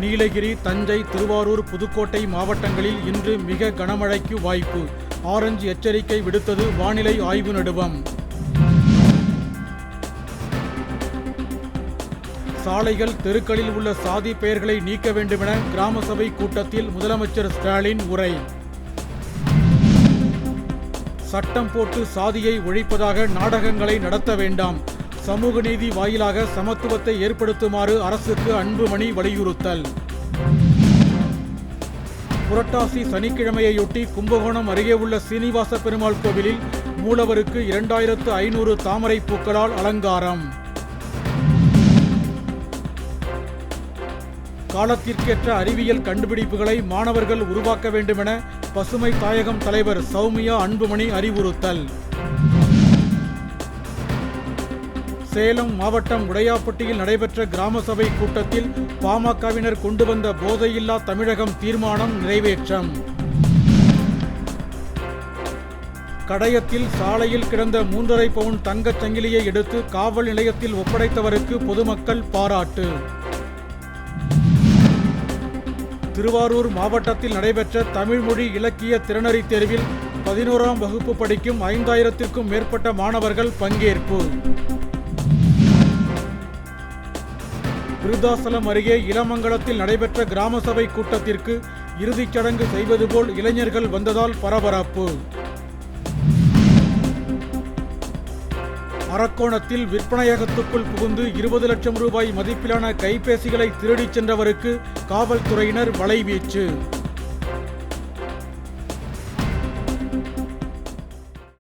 நீலகிரி தஞ்சை திருவாரூர் புதுக்கோட்டை மாவட்டங்களில் இன்று மிக கனமழைக்கு வாய்ப்பு. ஆரஞ்சு எச்சரிக்கை விடுத்தது வானிலை ஆய்வு நடுவம். சாலைகள் தெருக்களில் உள்ள சாதி பெயர்களை நீக்க வேண்டுமென கிராம சபை கூட்டத்தில் முதலமைச்சர் ஸ்டாலின் உரை. சட்டம் போட்டு சாதியை ஒழிப்பதாக நாடகங்களை நடத்த வேண்டாம். சமூக நீதி வாயிலாக சமத்துவத்தை ஏற்படுத்துமாறு அரசுக்கு அன்புமணி வலியுறுத்தல். புரட்டாசி சனிக்கிழமையொட்டி கும்பகோணம் அருகே உள்ள சீனிவாச பெருமாள் கோவிலில் மூலவருக்கு இரண்டாயிரத்து ஐநூறு தாமரை பூக்களால் அலங்காரம். காலத்திற்கேற்ற அறிவியல் கண்டுபிடிப்புகளை மாணவர்கள் உருவாக்க வேண்டுமென பசுமை தாயகம் தலைவர் சௌமியா அன்புமணி அறிவுறுத்தல். சேலம் மாவட்டம் உடையாப்பட்டியில் நடைபெற்ற கிராம சபை கூட்டத்தில் பாமகவினர் கொண்டு வந்த போதையில்லா தமிழகம் தீர்மானம் நிறைவேற்றம். கடையத்தில் சாலையில் கிடந்த மூன்றரை பவுன் தங்கச் சங்கிலியை எடுத்து காவல் நிலையத்தில் ஒப்படைத்தவருக்கு பொதுமக்கள் பாராட்டு. திருவாரூர் மாவட்டத்தில் நடைபெற்ற தமிழ்மொழி இலக்கிய திறனறி தேர்வில் பதினோராம் வகுப்பு படிக்கும் ஐந்தாயிரத்திற்கும் மேற்பட்ட மாணவர்கள் பங்கேற்பு. விருதாசலம் அருகே இளமங்கலத்தில் நடைபெற்ற கிராம சபை கூட்டத்திற்கு இறுதிச் சடங்கு செய்வது போல் இளைஞர்கள் வந்ததால் பரபரப்பு. அரக்கோணத்தில் விற்பனையகத்துக்குள் புகுந்து இருபது லட்சம் ரூபாய் மதிப்பிலான கைபேசிகளை திருடிச் சென்றவருக்கு காவல்துறையினர் வலைவீச்சு.